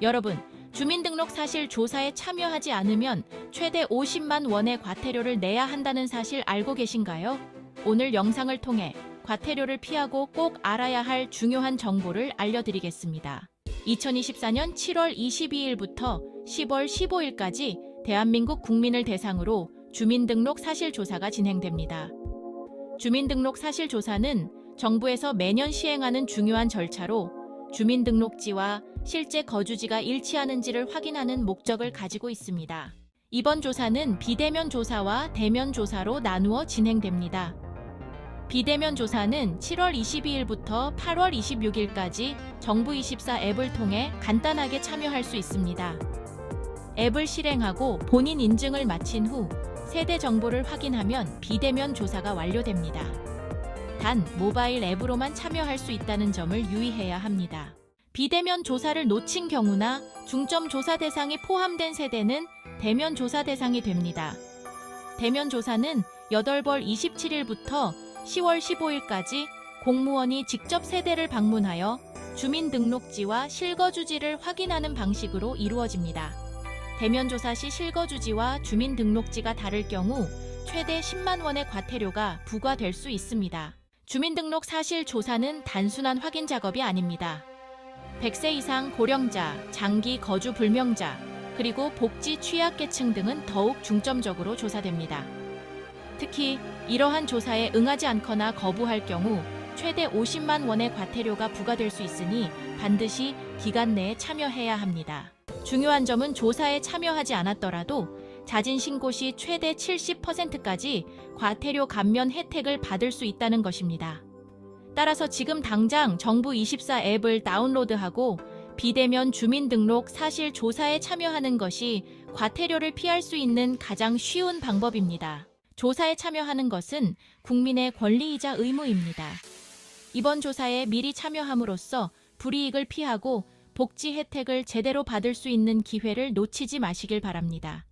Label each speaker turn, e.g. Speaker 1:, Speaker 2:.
Speaker 1: 여러분, 주민등록 사실 조사에 참여하지 않으면 최대 50만 원의 과태료를 내야 한다는 사실 알고 계신가요? 오늘 영상을 통해 과태료를 피하고 꼭 알아야 할 중요한 정보를 알려드리겠습니다. 2024년 7월 22일부터 10월 15일까지 대한민국 국민을 대상으로 주민등록 사실조사가 진행됩니다. 주민등록 사실조사는 정부에서 매년 시행하는 중요한 절차로 주민등록지와 실제 거주지가 일치하는지를 확인하는 목적을 가지고 있습니다. 이번 조사는 비대면 조사와 대면 조사로 나누어 진행됩니다. 비대면 조사는 7월 22일부터 8월 26일까지 정부24 앱을 통해 간단하게 참여할 수 있습니다. 앱을 실행하고 본인 인증을 마친 후 세대 정보를 확인하면 비대면 조사가 완료됩니다. 단 모바일 앱으로만 참여할 수 있다는 점을 유의해야 합니다. 비대면 조사를 놓친 경우나 중점 조사 대상이 포함된 세대는 대면 조사 대상이 됩니다. 대면 조사는 8벌 27일부터 10월 15일까지 공무원이 직접 세대를 방문하여 주민등록지와 실거주지를 확인하는 방식으로 이루어집니다. 대면 조사 시 실거주지와 주민등록지가 다를 경우 최대 10만 원의 과태료가 부과될 수 있습니다. 주민등록 사실 조사는 단순한 확인 작업이 아닙니다. 100세 이상 고령자, 장기 거주 불명자, 그리고 복지 취약계층 등은 더욱 중점적으로 조사됩니다. 특히 이러한 조사에 응하지 않거나 거부할 경우 최대 50만 원의 과태료가 부과될 수 있으니 반드시 기간 내에 참여해야 합니다. 중요한 점은 조사에 참여하지 않았더라도 자진 신고 시 최대 70%까지 과태료 감면 혜택을 받을 수 있다는 것입니다. 따라서 지금 당장 정부 24 앱을 다운로드하고 비대면 주민등록 사실 조사에 참여하는 것이 과태료를 피할 수 있는 가장 쉬운 방법입니다. 조사에 참여하는 것은 국민의 권리이자 의무입니다. 이번 조사에 미리 참여함으로써 불이익을 피하고 복지 혜택을 제대로 받을 수 있는 기회를 놓치지 마시길 바랍니다.